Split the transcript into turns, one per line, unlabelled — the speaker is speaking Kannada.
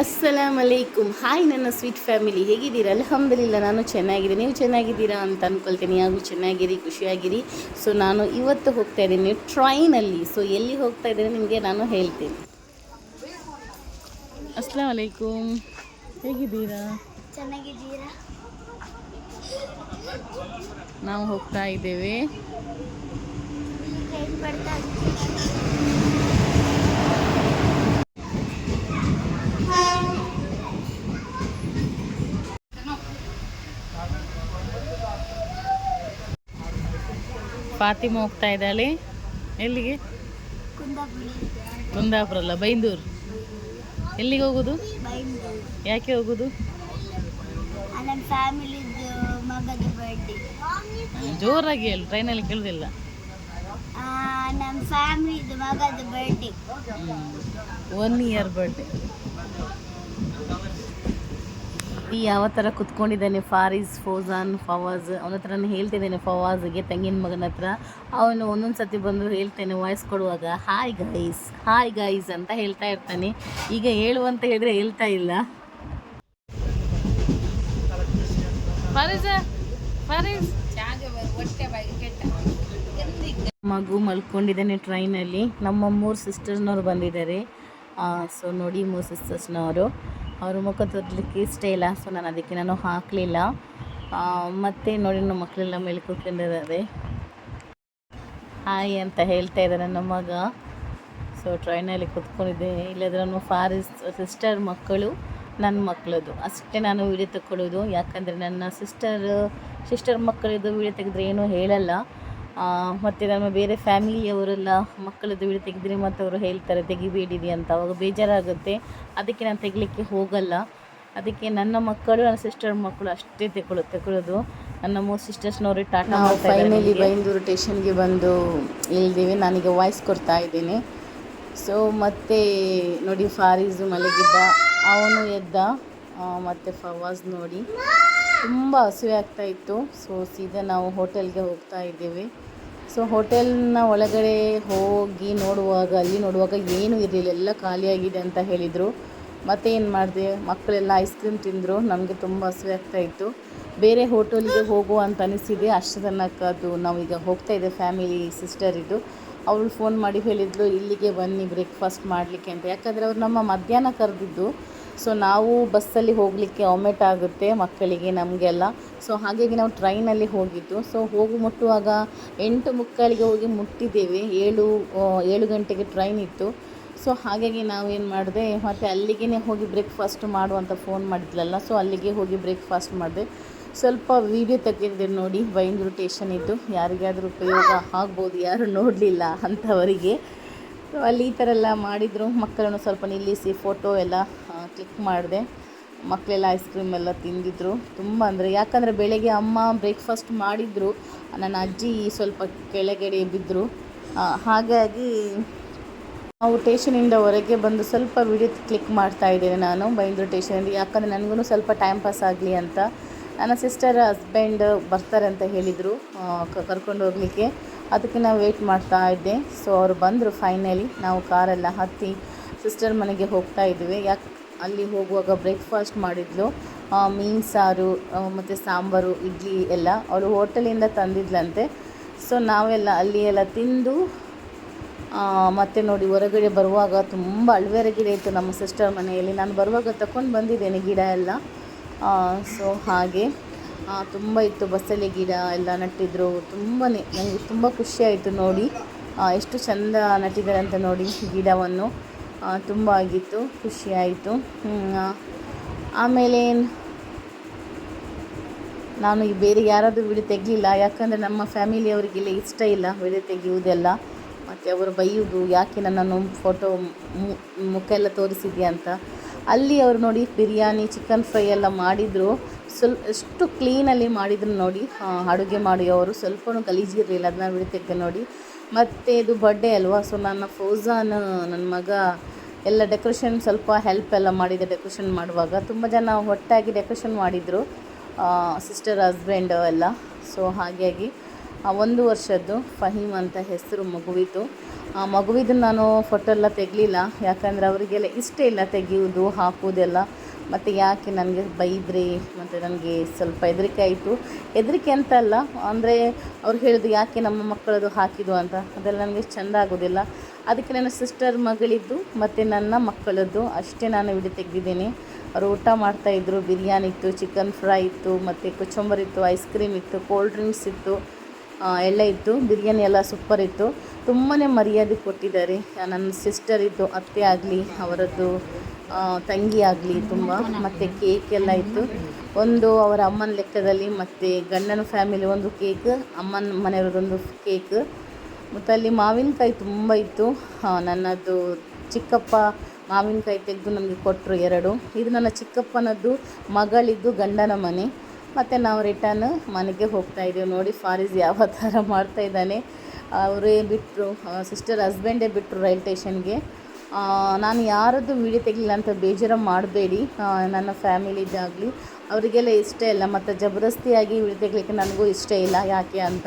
ಅಸ್ಸಲಾಮ್ ಅಲೈಕುಮ್ ಹಾಯ್ ನನ್ನ ಸ್ವೀಟ್ ಫ್ಯಾಮಿಲಿ ಹೇಗಿದ್ದೀರಾ? ಅಲ್ಹಮ್ದುಲಿಲ್ಲ ನಾನು ಚೆನ್ನಾಗಿದೆ ನೀವು ಚೆನ್ನಾಗಿದ್ದೀರಾ ಅಂತ ಅಂದ್ಕೊಳ್ತೀನಿ ಹಾಗೂ ಚೆನ್ನಾಗಿರಿ ಖುಷಿಯಾಗಿರಿ. ಸೊ ನಾನು ಇವತ್ತು ಹೋಗ್ತಾ ಇದ್ದೀನಿ ಟ್ರೈನಲ್ಲಿ. ಸೊ ಎಲ್ಲಿ ಹೋಗ್ತಾ ಇದ್ದೀನಿ ನಿಮಗೆ ನಾನು ಹೇಳ್ತೀನಿ. ಅಸ್ಸಲಾಮ್ ಅಲೈಕುಮ್ ಹೇಗಿದ್ದೀರಾ?
ಚೆನ್ನಾಗಿದ್ದೀರಾ?
ನಾವು ಹೋಗ್ತಾ ಇದ್ದೇವೆ. ಫಾತಿಮಾ ಹೋಗ್ತಾ ಇದ್ದಾಳೆ ಎಲ್ಲಿಗೆ?
ಕುಂದಾಪುರಿ
ಅಲ್ಲ ಬೈಂದೂರು. ಎಲ್ಲಿಗೆ ಹೋಗೋದು? ಯಾಕೆ ಹೋಗೋದು? ಜೋರಾಗಿ ಹೇಳಿ ಟ್ರೈನಲ್ಲಿ ಕೇಳೋದಿಲ್ಲ.
ನಮ್ಮ ಫ್ಯಾಮಿಲಿದು ಮಗದ ಬರ್ಡೇ
ಒನ್ ಇಯರ್ ಬರ್ಡೇ ಈ ಯಾವ ಥರ ಕುತ್ಕೊಂಡಿದ್ದಾನೆ ಫಾರಿಸ್ ಫೋಜಾನ್ ಫವಾಜ್ ಅವನ ಹತ್ರ ನಾನು ಹೇಳ್ತಿದ್ದೇನೆ ಫವಾಜ್ಗೆ ತಂಗಿನ ಮಗನ ಹತ್ರ. ಅವನು ಒಂದೊಂದು ಸತಿ ಬಂದು ಹೇಳ್ತೇನೆ ವಾಯ್ಸ್ ಕೊಡುವಾಗ ಹಾಯ್ ಗೈಸ್ ಹಾಯ್ ಗೈಸ್ ಅಂತ ಹೇಳ್ತಾ ಇರ್ತಾನೆ. ಈಗ ಹೇಳು ಅಂತ ಹೇಳಿದ್ರೆ ಹೇಳ್ತಾ ಇಲ್ಲ. ಮಗು ಮಲ್ಕೊಂಡಿದ್ದಾನೆ ಟ್ರೈನಲ್ಲಿ. ನಮ್ಮ ಮೂರು ಸಿಸ್ಟರ್ನವ್ರು ಬಂದಿದ್ದಾರೆ. ಸೊ ನೋಡಿ ಮೂರು ಸಿಸ್ಟರ್ಸ್ನವರು ಅವರು ಮುಖ ತೊದಲಿಕ್ಕೆ ಇಷ್ಟ ಇಲ್ಲ ಸೊ ನಾನು ಅದಕ್ಕೆ ನಾನು ಹಾಕಲಿಲ್ಲ. ಮತ್ತೆ ನೋಡಿ ನಮ್ಮ ಮಕ್ಕಳೆಲ್ಲ ಮೇಲೆ ಕೂತ್ಕೊಂಡಿದ್ದಾರೆ ಹಾಯ್ ಅಂತ ಹೇಳ್ತಾ ಇದ್ದಾರೆ ನನ್ನ ಮಗ. ಸೊ ಟ್ರೈನಲ್ಲಿ ಕೂತ್ಕೊಂಡಿದ್ದೆ. ಇಲ್ಲದ್ರೆ ನಮ್ಮ ಫಾರಿಸ್ ಸಿಸ್ಟರ್ ಮಕ್ಕಳು ನನ್ನ ಮಕ್ಕಳದು ಅಷ್ಟೇ ನಾನು ವೀಡಿಯೋ ತಗೊಳ್ಳೋದು ಯಾಕಂದರೆ ನನ್ನ ಸಿಸ್ಟರ್ ಸಿಸ್ಟರ್ ಮಕ್ಕಳಿದ್ದು ವೀಡಿಯೋ ತೆಗೆದ್ರೆ ಏನೂ ಹೇಳಲ್ಲ. ಮತ್ತು ನಮ್ಮ ಬೇರೆ ಫ್ಯಾಮಿಲಿಯವರೆಲ್ಲ ಮಕ್ಕಳದ್ದು ವೀಡಿಯೋ ತೆಗೆದ್ರೆ ಮತ್ತು ಅವರು ಹೇಳ್ತಾರೆ ತೆಗಿಬೇಡಿರಿ ಅಂತ. ಅವಾಗ ಬೇಜಾರಾಗುತ್ತೆ. ಅದಕ್ಕೆ ನಾನು ತೆಗಿಲಿಕ್ಕೆ ಹೋಗಲ್ಲ. ಅದಕ್ಕೆ ನನ್ನ ಮಕ್ಕಳು ನನ್ನ ಸಿಸ್ಟರ್ ಮಕ್ಕಳು ಅಷ್ಟೇ ತೆಗೊಳ್ಳೋ ತೆಗೊಳ್ಳೋದು ನನ್ನ ಮೂರು ಸಿಸ್ಟರ್ಸ್ನವರು ಟಾಟಾ ಫೈನಲಿ ಬೈಂದೂರು ಟೇಷನ್ಗೆ ಬಂದು ಇಲ್ದೇವೆ ನನಗೆ ವಾಯ್ಸ್ ಕೊಡ್ತಾ ಇದ್ದೀನಿ. ಸೊ ಮತ್ತೆ ನೋಡಿ ಫಾರೀಸು ಮಲಗಿದ್ದ. ಅವನು ಎದ್ದ. ಮತ್ತು ಫವಾಜ್ ನೋಡಿ. ತುಂಬ ಹಸಿವೆ ಆಗ್ತಾಯಿತ್ತು ಸೊ ಸೀದಾ ನಾವು ಹೋಟೆಲ್ಗೆ ಹೋಗ್ತಾ ಇದ್ದೀವಿ. ಸೊ ಹೋಟೆಲ್ನ ಒಳಗಡೆ ಹೋಗಿ ನೋಡುವಾಗ, ಅಲ್ಲಿ ನೋಡುವಾಗ ಏನೂ ಇರಲಿಲ್ಲ. ಎಲ್ಲ ಖಾಲಿಯಾಗಿದೆ ಅಂತ ಹೇಳಿದರು. ಮತ್ತೆ ಏನು ಮಾಡಿದೆ? ಮಕ್ಕಳೆಲ್ಲ ಐಸ್ ಕ್ರೀಮ್ ತಿಂದರು. ನಮಗೆ ತುಂಬ ಹಸಿವೆ ಆಗ್ತಾ ಇತ್ತು. ಬೇರೆ ಹೋಟೆಲ್ಗೆ ಹೋಗುವ ಅಂತ ಅನಿಸಿದೆ. ಅಷ್ಟು ತನಕ ಅದು ನಾವೀಗ ಹೋಗ್ತಾ ಇದ್ದೆ ಫ್ಯಾಮಿಲಿ ಸಿಸ್ಟರ್ ಇದು. ಅವಳು ಫೋನ್ ಮಾಡಿ ಹೇಳಿದ್ಲು, ಇಲ್ಲಿಗೆ ಬನ್ನಿ ಬ್ರೇಕ್ಫಾಸ್ಟ್ ಮಾಡಲಿಕ್ಕೆ ಅಂತ. ಯಾಕಂದರೆ ಅವ್ರು ನಮ್ಮ ಮಧ್ಯಾಹ್ನ ಕರೆದಿದ್ದು. ಸೊ ನಾವು ಬಸ್ಸಲ್ಲಿ ಹೋಗಲಿಕ್ಕೆ ಒಮೆಟ್ ಆಗುತ್ತೆ ಮಕ್ಕಳಿಗೆ ನಮಗೆಲ್ಲ. ಸೊ ಹಾಗಾಗಿ ನಾವು ಟ್ರೈನಲ್ಲಿ ಹೋಗಿದ್ದು. ಸೊ ಹೋಗಿ ಮುಟ್ಟುವಾಗ ಎಂಟು ಮುಕ್ಕಾಲಿಗೆ ಹೋಗಿ ಮುಟ್ಟಿದ್ದೇವೆ. ಏಳು ಏಳು ಗಂಟೆಗೆ ಟ್ರೈನ್ ಇತ್ತು. ಸೊ ಹಾಗಾಗಿ ನಾವು ಏನು ಮಾಡಿದೆ, ಮತ್ತು ಅಲ್ಲಿಗೆ ಹೋಗಿ ಬ್ರೇಕ್ಫಾಸ್ಟ್ ಮಾಡುವಂಥ ಫೋನ್ ಮಾಡಿದ್ಲಲ್ಲ ಸೊ ಅಲ್ಲಿಗೆ ಹೋಗಿ ಬ್ರೇಕ್ಫಾಸ್ಟ್ ಮಾಡಿದೆ. ಸ್ವಲ್ಪ ವೀಡಿಯೋ ತೆಗೆದಿದ್ದೆ ನೋಡಿ ಬೈಂದೂರು ಸ್ಟೇಷನ್ ಇದ್ದು. ಯಾರಿಗಾದರೂ ಉಪಯೋಗ ಆಗ್ಬೋದು, ಯಾರು ನೋಡಲಿಲ್ಲ ಅಂಥವರಿಗೆ ಸೊ ಅಲ್ಲಿ ಈ ಥರ ಎಲ್ಲ ಮಾಡಿದರು. ಮಕ್ಕಳನ್ನು ಸ್ವಲ್ಪ ನಿಲ್ಲಿಸಿ ಫೋಟೋ ಎಲ್ಲ ಕ್ಲಿಕ್ ಮಾಡಿದೆ. ಮಕ್ಕಳೆಲ್ಲ ಐಸ್ ಕ್ರೀಮ್ ಎಲ್ಲ ತಿಂದಿದ್ರು. ತುಂಬ ಅಂದರೆ ಯಾಕಂದರೆ ಬೆಳಗ್ಗೆ ಅಮ್ಮ ಬ್ರೇಕ್ಫಾಸ್ಟ್ ಮಾಡಿದರು. ನನ್ನ ಅಜ್ಜಿ ಸ್ವಲ್ಪ ಕೆಳಗಡೆ ಬಿದ್ದರು ಹಾಗಾಗಿ ನಾವು ಟೇಷನಿಂದ ಹೊರಗೆ ಬಂದು ಸ್ವಲ್ಪ ವಿಡಿಯೋ ಕ್ಲಿಕ್ ಮಾಡ್ತಾ ಇದ್ದೇನೆ ನಾನು ಬೈಂದ್ರು ಟೇಷನಲ್ಲಿ ಯಾಕಂದರೆ ನನಗೂ ಸ್ವಲ್ಪ ಟೈಮ್ ಪಾಸ್ ಆಗಲಿ ಅಂತ. ನನ್ನ ಸಿಸ್ಟರ್ ಹಸ್ಬೆಂಡ್ ಬರ್ತಾರೆ ಅಂತ ಹೇಳಿದರು ಕರ್ಕೊಂಡು ಹೋಗಲಿಕ್ಕೆ. ಅದಕ್ಕೆ ನಾವು ವೆಯ್ಟ್ ಮಾಡ್ತಾ ಇದ್ದೆ. ಸೊ ಅವರು ಬಂದರು ಫೈನಲಿ ನಾವು ಕಾರೆಲ್ಲ ಹತ್ತಿ ಸಿಸ್ಟರ್ ಮನೆಗೆ ಹೋಗ್ತಾ ಇದ್ವಿ. ಯಾಕೆ ಅಲ್ಲಿ ಹೋಗುವಾಗ ಬ್ರೇಕ್ಫಾಸ್ಟ್ ಮಾಡಿದ್ಲು. ಮೀನು ಸಾರು ಮತ್ತು ಸಾಂಬಾರು, ಇಡ್ಲಿ ಎಲ್ಲ ಅವಳು ಹೋಟೆಲಿಂದ ತಂದಿದ್ಲಂತೆ. ಸೊ ನಾವೆಲ್ಲ ಅಲ್ಲಿ ಎಲ್ಲ ತಿಂದು ಮತ್ತೆ ನೋಡಿ ಹೊರಗಡೆ ಬರುವಾಗ ತುಂಬ ಅಳ್ವೇರ ಗಿಡ ಇತ್ತು ನಮ್ಮ ಸಿಸ್ಟರ್ ಮನೆಯಲ್ಲಿ. ನಾನು ಬರುವಾಗ ತಗೊಂಡು ಬಂದಿದ್ದೇನೆ ಗಿಡ ಎಲ್ಲ. ಸೊ ಹಾಗೆ ತುಂಬ ಇತ್ತು ಬಸಳೆ ಗಿಡ ಎಲ್ಲ ನಟ್ಟಿದ್ರು. ತುಂಬಾ ನನಗೆ ತುಂಬ ಖುಷಿ ಆಯಿತು ನೋಡಿ. ಎಷ್ಟು ಚೆಂದ ನಟ್ಟಿದ್ದಾರೆ ಅಂತ ನೋಡಿ ಗಿಡವನ್ನು. ತುಂಬ ಆಗಿತ್ತು, ಖುಷಿ ಆಯಿತು. ಆಮೇಲೆ ನಾನು ಈ ಬೇರೆ ಯಾರಾದರೂ ವಿಡಿಯೋ ತೆಗಲಿಲ್ಲ, ಯಾಕಂದರೆ ನಮ್ಮ ಫ್ಯಾಮಿಲಿಯವರಿಗೆಲ್ಲ ಇಷ್ಟ ಇಲ್ಲ ವಿಡಿಯೋ ತೆಗೆಯುವುದೆಲ್ಲ. ಮತ್ತು ಅವರು ಬೈಯುವುದು ಯಾಕೆ ನನ್ನನ್ನು ಫೋಟೋ ಮುಖ ಎಲ್ಲ ತೋರಿಸಿದ್ಯಾ ಅಂತ. ಅಲ್ಲಿ ಅವರು ನೋಡಿ ಬಿರಿಯಾನಿ ಚಿಕನ್ ಫ್ರೈ ಎಲ್ಲ ಮಾಡಿದರು. ಸ್ವಲ್ಪ ಎಷ್ಟು ಕ್ಲೀನಲ್ಲಿ ಮಾಡಿದ್ರು ನೋಡಿ. ಅಡುಗೆ ಮಾಡಿ ಅವರು ಸ್ವಲ್ಪನೂ ಗಲೀಜಿರಲಿಲ್ಲ, ಅದನ್ನ ವಿಡಿಯೋ ತೆಗೆದು ನೋಡಿ. ಮತ್ತು ಇದು ಬರ್ಡೇ ಅಲ್ವಾ? ಸೊ ನನ್ನ ಫೌಜಾನ್ ನನ್ನ ಮಗ ಎಲ್ಲ ಡೆಕೋರೇಷನ್ ಸ್ವಲ್ಪ ಹೆಲ್ಪ್ ಎಲ್ಲ ಮಾಡಿದೆ ಡೆಕೋರೇಷನ್ ಮಾಡುವಾಗ. ತುಂಬ ಜನ ಒಟ್ಟಾಗಿ ಡೆಕೋರೇಷನ್ ಮಾಡಿದರು. ಸಿಸ್ಟರ್ ಹಸ್ಬೆಂಡ್ ಎಲ್ಲ. ಸೊ ಹಾಗಾಗಿ ಒಂದು ವರ್ಷದ್ದು ಫಹೀಮ್ ಅಂತ ಹೆಸರು ಮಗುವಿತು ಆ, ಮಗುವಿದ್ದು ನಾನು ಫೋಟೋ ಎಲ್ಲ ತೆಗಲಿಲ್ಲ. ಯಾಕಂದರೆ ಅವರಿಗೆಲ್ಲ ಇಷ್ಟ ಇಲ್ಲ ತೆಗೆಯುವುದು, ಹಾಕುವುದೆಲ್ಲ. ಮತ್ತು ಯಾಕೆ ನನಗೆ ಬೈದ್ರಿ, ಮತ್ತು ನನಗೆ ಸ್ವಲ್ಪ ಹೆದರಿಕೆ ಆಯಿತು. ಹೆದರಿಕೆ ಅಂತ ಅಲ್ಲ, ಅಂದರೆ ಅವ್ರು ಹೇಳಿದ್ರು ಯಾಕೆ ನಮ್ಮ ಮಕ್ಕಳದು ಹಾಕಿದ್ದು ಅಂತ. ಅದೆಲ್ಲ ನನಗೆ ಚೆಂದ ಆಗೋದಿಲ್ಲ. ಅದಕ್ಕೆ ನನ್ನ ಸಿಸ್ಟರ್ ಮಗಳಿದ್ದು, ಮತ್ತು ನನ್ನ ಮಕ್ಕಳದ್ದು, ಅಷ್ಟೇ ನಾನು ವಿಡಿಯೋ ತೆಗೆದಿದ್ದೀನಿ. ಅವರು ಊಟ ಮಾಡ್ತಾಯಿದ್ರು ಬಿರಿಯಾನಿ ಇತ್ತು ಚಿಕನ್ ಫ್ರೈ ಇತ್ತು, ಮತ್ತು ಕುಚುಂಬರ್ ಇತ್ತು ಐಸ್ ಕ್ರೀಮ್ ಇತ್ತು ಕೋಲ್ಡ್ ಡ್ರಿಂಕ್ಸ್ ಇತ್ತು ಎಲ್ಲ ಇತ್ತು. ಬಿರಿಯಾನಿ ಎಲ್ಲ ಸೂಪರ್ ಇತ್ತು. ತುಂಬಾ ಮರ್ಯಾದೆ ಕೊಟ್ಟಿದ್ದಾರೆ. ನನ್ನ ಸಿಸ್ಟರ್ ಇದ್ದು, ಅತ್ತೆ ಆಗಲಿ, ಅವರದ್ದು ತಂಗಿ ಆಗಲಿ ತುಂಬ, ಮತ್ತು ಕೇಕ್ ಎಲ್ಲ ಇತ್ತು. ಒಂದು ಅವರ ಅಮ್ಮನ ಲೆಕ್ಕದಲ್ಲಿ, ಮತ್ತು ಗಂಡನ ಫ್ಯಾಮಿಲಿ ಒಂದು ಕೇಕ್ ಅಮ್ಮನ ಮನೆಯವರದೊಂದು ಕೇಕ್ ಮತ್ತು ಅಲ್ಲಿ ಮಾವಿನಕಾಯಿ ತುಂಬ ಇತ್ತು. ನನ್ನದು ಚಿಕ್ಕಪ್ಪ ಮಾವಿನಕಾಯಿ ತೆಗೆದು ನಮಗೆ ಕೊಟ್ಟರು ಎರಡು. ಇದು ನನ್ನ ಚಿಕ್ಕಪ್ಪನದ್ದು ಮಗಳಿದ್ದು ಗಂಡನ ಮನೆ. ಮತ್ತು ನಾವು ರಿಟರ್ನ್ ಮನೆಗೆ ಹೋಗ್ತಾ ಇದ್ದೀವಿ. ನೋಡಿ, ಫಾರಿಸ್ ಯಾವ ಥರ ಮಾಡ್ತಾ ಇದ್ದಾನೆ. ಅವರೇ ಬಿಟ್ಟರು ಸಿಸ್ಟರ್ ಹಸ್ಬೆಂಡೇ ಬಿಟ್ಟರು ರೈಲ್ ಸ್ಟೇಷನ್ಗೆ ನಾನು ಯಾರದ್ದು ವೀಡಿಯೋ ತೆಗಲಿಲ್ಲ ಅಂತ ಬೇಜಾರು ಮಾಡಬೇಡಿ. ನನ್ನ ಫ್ಯಾಮಿಲಿದ್ದಾಗಲಿ ಅವರಿಗೆಲ್ಲ ಇಷ್ಟ ಇಲ್ಲ. ಮತ್ತು ಜಬರ್ದಸ್ತಿಯಾಗಿ ವೀಡಿಯೋ ತೆಗಲಿಕ್ಕೆ ನನಗೂ ಇಷ್ಟ ಇಲ್ಲ. ಯಾಕೆ ಅಂತ?